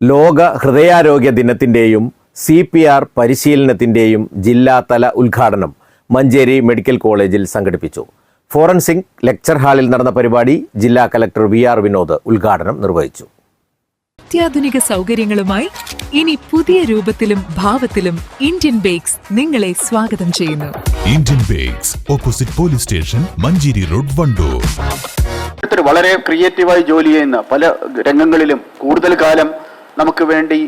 ലോക ഹൃദയാരോഗ്യ ദിനത്തിന്റെയും സി പി ആർ പരിശീലനത്തിന്റെയും ജില്ലാതല ഉദ്ഘാടനം മഞ്ചേരി മെഡിക്കൽ കോളേജിൽ സംഘടിപ്പിച്ചു. ഫോറൻസിക് ലെക്ചർ ഹാളിൽ നടന്ന പരിപാടി ജില്ലാ കലക്ടർ വി ആർ വിനോദ് ഉദ്ഘാടനം നിർവഹിച്ചു. അത്യാധുനിക സൗകര്യങ്ങളുമായി ഇനി പുതിയ രൂപത്തിലും ഭാവത്തിലും ഇന്ത്യൻ ബേക്സ് നിങ്ങളെ സ്വാഗതം ചെയ്യുന്നു. Indian Bakes opposite police station Manjeri road Wandoor. വളരെ ക്രിയേറ്റീവായി ജോലി ചെയ്യുന്ന പല രംഗങ്ങളിലും കൂടുതൽ കാലം നമുക്ക് വേണ്ടി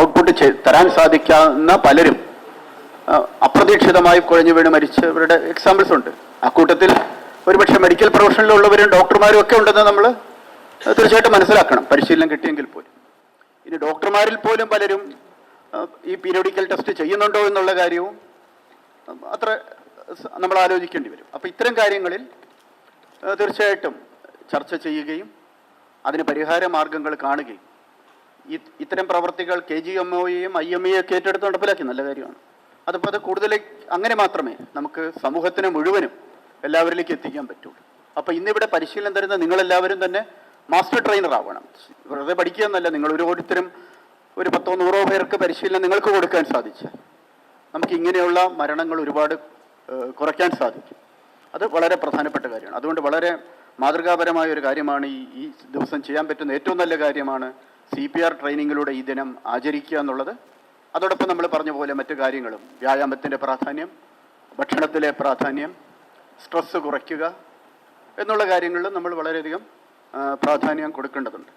ഔട്ട്പുട്ട് തരാൻ സാധിക്കാവുന്ന പലരും അപ്രതീക്ഷിതമായി കുഴഞ്ഞു വീണ് മരിച്ചവരുടെ എക്സാമ്പിൾസ് ഉണ്ട്. അക്കൂട്ടത്തിൽ ഒരുപക്ഷെ മെഡിക്കൽ പ്രൊഫഷനിലുള്ളവരും ഡോക്ടർമാരും ഒക്കെ ഉണ്ടെന്ന് നമ്മൾ തീർച്ചയായിട്ടും മനസ്സിലാക്കണം. പരിശീലനം കിട്ടിയെങ്കിൽ പോലും. ഇനി ഡോക്ടർമാരിൽ പോലും പലരും ഈ പീരിയോഡിക്കൽ ടെസ്റ്റ് ചെയ്യുന്നുണ്ടോ എന്നുള്ള കാര്യവും അത്ര നമ്മൾ ആലോചിക്കേണ്ടി വരും. അപ്പോൾ ഇത്തരം കാര്യങ്ങളിൽ തീർച്ചയായിട്ടും ചർച്ച ചെയ്യുകയും അതിന് പരിഹാര മാർഗങ്ങൾ കാണുകയും ഇത്തരം പ്രവർത്തികൾ കെ ജി എം ഒയെയും ഐ എം എയൊക്കെ ഏറ്റെടുത്ത് നടപ്പിലാക്കി. നല്ല കാര്യമാണ്. അതിപ്പോൾ അത് കൂടുതൽ അങ്ങനെ മാത്രമേ നമുക്ക് സമൂഹത്തിന് മുഴുവനും എല്ലാവരിലേക്ക് എത്തിക്കാൻ പറ്റുള്ളൂ അപ്പോൾ ഇന്നിവിടെ പരിശീലനം തരുന്ന നിങ്ങളെല്ലാവരും തന്നെ മാസ്റ്റർ ട്രെയിനർ ആവണം. വെറുതെ പഠിക്കുക എന്നല്ല നിങ്ങൾ ഓരോരുത്തരും ഒരു പത്തോ നൂറോ പേർക്ക് പരിശീലനം നിങ്ങൾക്ക് കൊടുക്കാൻ സാധിച്ചാൽ നമുക്ക് ഇങ്ങനെയുള്ള മരണങ്ങൾ ഒരുപാട് കുറയ്ക്കാൻ സാധിക്കും. അത് വളരെ പ്രധാനപ്പെട്ട കാര്യമാണ്. അതുകൊണ്ട് വളരെ മാതൃകാപരമായ ഒരു കാര്യമാണ് ഈ ഈ ദിവസം ചെയ്യാൻ പറ്റുന്ന ഏറ്റവും നല്ല കാര്യമാണ് സി പി ആർ ട്രെയിനിങ്ങിലൂടെ ഈ ദിനം ആചരിക്കുക എന്നുള്ളത്. അതോടൊപ്പം നമ്മൾ പറഞ്ഞ പോലെ മറ്റു കാര്യങ്ങളും. വ്യായാമത്തിന്റെ പ്രാധാന്യം ഭക്ഷണത്തിലെ പ്രാധാന്യം സ്ട്രെസ്സ് കുറയ്ക്കുക എന്നുള്ള കാര്യങ്ങളിലും നമ്മൾ വളരെയധികം പ്രാധാന്യം കൊടുക്കേണ്ടതുണ്ട്.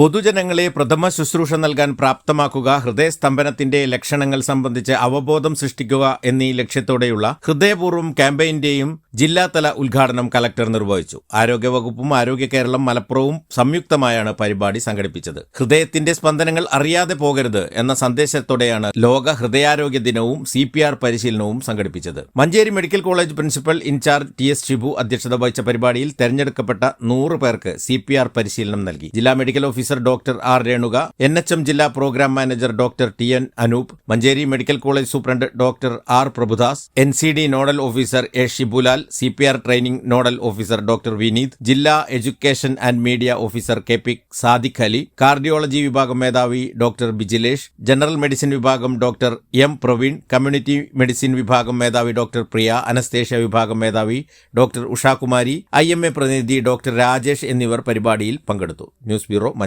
പൊതുജനങ്ങളെ പ്രഥമ ശുശ്രൂഷ നൽകാൻ പ്രാപ്തമാക്കുക ഹൃദയസ്തംഭനത്തിന്റെ ലക്ഷണങ്ങൾ സംബന്ധിച്ച് അവബോധം സൃഷ്ടിക്കുക എന്നീ ലക്ഷ്യത്തോടെയുള്ള ഹൃദയപൂർവം ക്യാമ്പയിന്റെയും ജില്ലാതല ഉദ്ഘാടനം കലക്ടർ നിർവഹിച്ചു. ആരോഗ്യവകുപ്പും ആരോഗ്യ കേരളം മലപ്പുറവും സംയുക്തമായാണ് പരിപാടി സംഘടിപ്പിച്ചത്. ഹൃദയത്തിന്റെ സ്പന്ദനങ്ങൾ അറിയാതെ പോകരുത് എന്ന സന്ദേശത്തോടെയാണ് ലോക ഹൃദയാരോഗ്യ ദിനവും സി പരിശീലനവും സംഘടിപ്പിച്ചത്. Manjeri medical college principal in charge T S Shibu അധ്യക്ഷത വഹിച്ച പരിപാടിയിൽ തെരഞ്ഞെടുക്കപ്പെട്ട നൂറ് പേർക്ക് സി പരിശീലനം നൽകി. ജില്ലാ medical officer doctor R Renuka N H M ജില്ലാ programme manager doctor T N Anoop Manjeri medical college superintendent doctor R Prabhudas N C D nodal officer A Shibulal C P R training nodal officer doctor Vineeth ജില്ലാ education and media officer K P Sadiq Ali cardiology വിഭാഗം മേധാവി doctor Bijilesh general medicine വിഭാഗം doctor M Praveen community medicine വിഭാഗം മേധാവി doctor Priya anaesthesia വിഭാഗം മേധാവി doctor Ushakumari I M A പ്രതിനിധി doctor Rajesh എന്നിവർ പരിപാടിയിൽ പങ്കെടുത്തു. News bureau